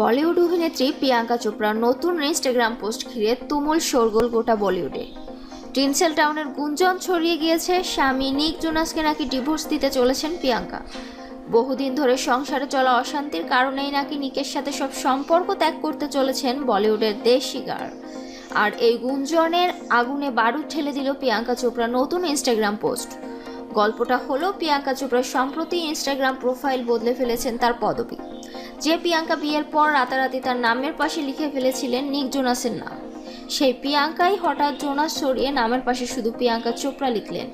বলিউড অভিনেত্রী প্রিয়াঙ্কা চোপড়ার নতুন ইনস্টাগ্রাম পোস্ট ঘিরে তুমুল শোরগোল গোটা বলিউডে। টিনসেল টাউনের গুঞ্জন ছড়িয়ে গিয়েছে, স্বামী নিক জোনাসকে নাকি ডিভোর্স দিতে চলেছেন প্রিয়াঙ্কা। বহুদিন ধরে সংসারে চলা অশান্তির কারণেই নাকি নিকের সাথে সব সম্পর্ক ত্যাগ করতে চলেছেন বলিউডের দেশিগার আর এই গুঞ্জনের আগুনে বারুদ ঠেলে দিল প্রিয়াঙ্কা চোপড়া নতুন ইনস্টাগ্রাম পোস্ট। গল্পটা হলো, প্রিয়াঙ্কা চোপড়া সম্প্রতি ইনস্টাগ্রাম প্রোফাইল বদলে ফেলেছেন তার পদবি। যে প্রিয়াঙ্কা বিয়ের পর রাতারাতি তার নামের পাশে লিখে ফেলেছিলেন নিক জোনাসের নাম। সেই প্রিয়াঙ্কাই হঠাৎ জোনাস সরিয়ে নামের পাশে শুধু প্রিয়াঙ্কা চোপড়া লিখলেন।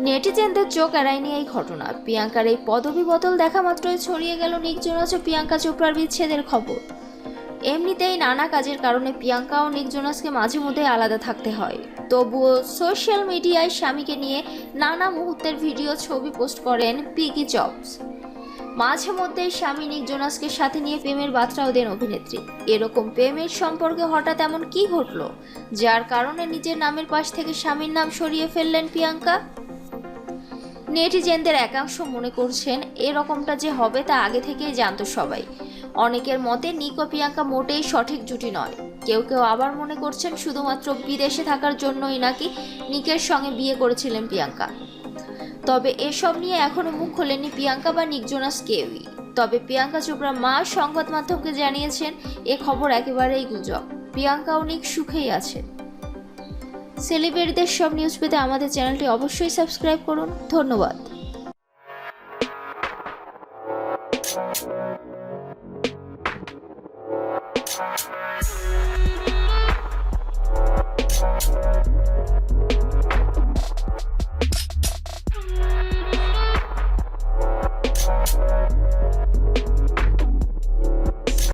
নেটিজেনদের চোখ এড়ায়নি এই ঘটনা। প্রিয়াঙ্কার এই পদবি বদল দেখা মাত্রই ছড়িয়ে গেল নিক জোনাস ও প্রিয়াঙ্কা চোপড়ার বিচ্ছেদের খবর। এমনিতেই নানা কাজের কারণে প্রিয়াঙ্কা ও নিক জোনাসকে মাঝে মধ্যে আলাদা থাকতে হয়। তবুও সোশ্যাল মিডিয়ায় স্বামীকে নিয়ে নানা মুহূর্তের ভিডিও ছবি পোস্ট করেন পিকি চপস। মাঝে মধ্যে স্বামী নিক জোনাসকে সাথে নিয়ে প্রেমের বার্তাও দেন অভিনেত্রী। এরকম প্রেমের সম্পর্কে হঠাৎ এমন কি ঘটলো, যার কারণে নিজের নামের পাশ থেকে স্বামীর নাম সরিয়ে ফেললেন প্রিয়াঙ্কা? নেটিজেনদের একাংশ মনে করছেন এরকমটা যে হবে তা আগে থেকেই জানত সবাই। অনেকের মতে নিক ও প্রিয়াঙ্কা মোটেই সঠিক জুটি নয়। কেউ কেউ আবার মনে করছেন শুধুমাত্র বিদেশে থাকার জন্যই নাকি নিকের সঙ্গে বিয়ে করেছিলেন প্রিয়াঙ্কা। তবে এসব নিয়ে এখনও মুখ খোলেনি প্রিয়াঙ্কা বা নিক জোনাস কেউই। তবে প্রিয়াঙ্কা চোপড়া মা সংবাদ মাধ্যমকে জানিয়েছেন, এ খবর একেবারেই গুজব। প্রিয়াঙ্কা ও নিক সুখেই আছেন। সেলিব্রিটিদের সব নিউজ পেতে আমাদের চ্যানেলটি অবশ্যই সাবস্ক্রাইব করুন। ধন্যবাদ।